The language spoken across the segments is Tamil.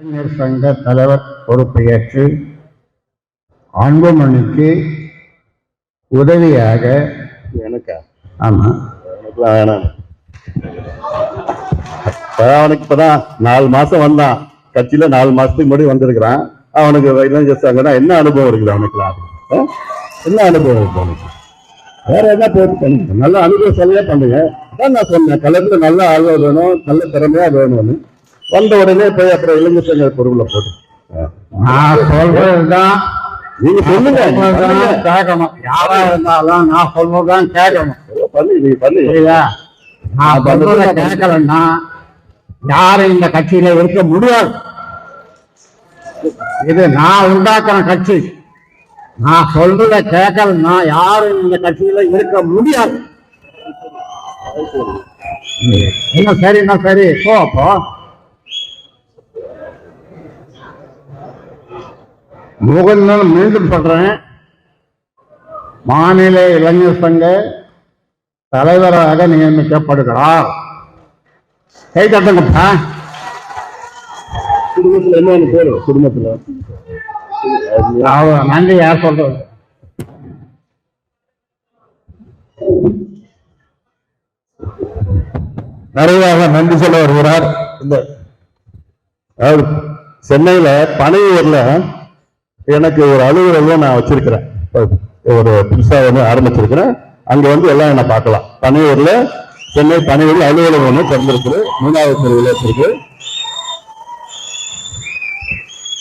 இளைஞர் சங்க தலைவர் பொறுப்பை ஏற்று அன்புமணிக்கு உதவியாக எனக்கா? ஆமா. எனக்குலாம் வேணாம். அவனுக்கு இப்பதான் நாலு மாசம் வந்தான். கட்சியில நாலு மாசத்துக்கு முன்னாடி வந்திருக்கிறான். அவனுக்கு இளைஞர் சங்கம்னா என்ன அனுபவம் இருக்குது அவனுக்குலாம்? என்ன அனுபவம் இருக்கு அவனுக்கு? வேற என்ன போட்டு பண்ணுங்க நல்ல அனுபவம் சொல்லே பண்ணுங்க. நான் சொன்னேன் கலந்து நல்ல ஆழ்வ வேணும் நல்ல திறமையா வேணும்னு வந்த உடனே போய் அப்புறம் இளைஞர் சங்க பொருளை போட்டு. நான் சொல்றதுதான். நீங்க சொல்லுங்க. கேட்கணும். யாரா இருந்தாலும் நான் சொல்றதுதான் கேட்கணும். பண்ணு நீ பண்ணு. நான் சொல்றத கேட்கலன்னா யாரும் இந்த கட்சியில இருக்க முடியாது. இது நான் உண்டாக்குற கட்சி. நான் சொல்றத கேட்கலன்னா யாரும் இந்த கட்சியில இருக்க முடியாது. என்ன சரி என்ன சரி. போ அப்போ முகந்தன் மீண்டும் சொல்றேன். மாநில இளைஞர் சங்க தலைவராக நியமிக்கப்படுகிறார். கை தட்டுங்கப்பா குடும்பத்துல என்ன பேரு? குடும்பத்துல. நன்றி யார் சொல்றது? நிறைவாக நன்றி சொல்ல வருகிறார். இந்த அதாவது சென்னையில பனையூர்ல எனக்கு ஒரு அலுவலகம் நான் வச்சிருக்கிறேன். ஒரு புதுசா வந்து ஆரம்பிச்சிருக்கிறேன். அங்க வந்து எல்லாம் என்ன பார்க்கலாம். பனையூர்ல சென்னை பனையூர்ல அலுவலகம் ஒன்று திறந்திருக்கு மூணாவது தெருவில் வச்சிருக்கு.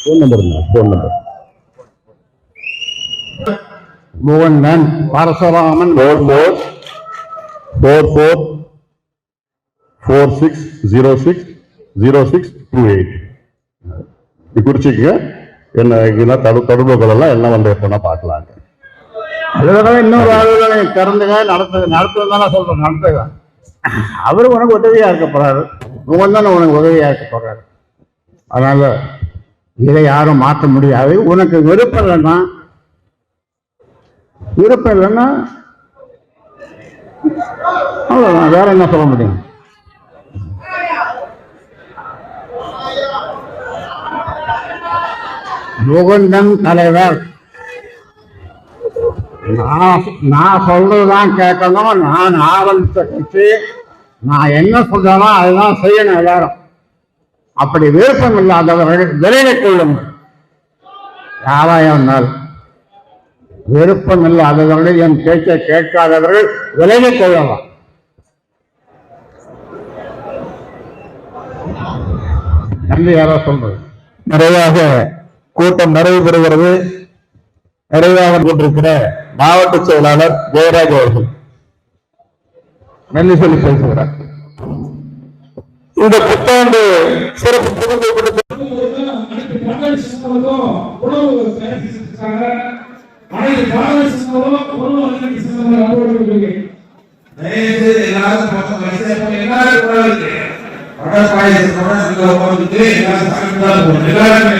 Phone number phone number Mugundhan Parasuraman. Four four four four four six zero six zero six two eight இது குறிச்சிக்க என்ன தடு தொடர்புகளெல்லாம் எல்லாம் என்ன வந்து எப்போனா பார்க்கலாங்க. அதுதான் இன்னொரு அலுவலகம் திறந்துக நடத்து நடத்துவதான சொல்றேன் நடத்துக அவர் உனக்கு உதவியாக இருக்க உங்க தானே உனக்கு உதவியாக இருக்க போறாரு. அதனால இதை யாரும் மாற்ற முடியாது. உனக்கு விருப்பம் இல்லைன்னா விருப்பம் இல்லைன்னா அவ்வளோதான் வேற என்ன சொல்ல முடியும்? முகுந்தன் தலைவர். நான் நான் சொல்றதுதான் கேட்கணும். நான் ஆரம்பித்த கட்சி. நான் என்ன சொல்றேனோ அதுதான் செய்யணும் எல்லாரும். அப்படி விருப்பம் இல்லாதவர்கள் விரைவில் கொள்ளுங்கள். யாராக இருந்தால் விருப்பம் இல்லாதவர்கள் என் பேச்சை கேட்காதவர்கள் விரைவில் கொள்ளலாம். நன்றி யாரோ சொல்றது. நிறைவாக கூட்டம் நிறைவு பெறுகிறது நிறைவாக கொண்டிருக்கிற மாவட்ட செயலாளர் ஜெயராஜ் அவர்கள். நன்றி சொல்லி பேசுகிறார் இந்த புத்தாண்டு சிறப்பு புதுமை எல்லாருமே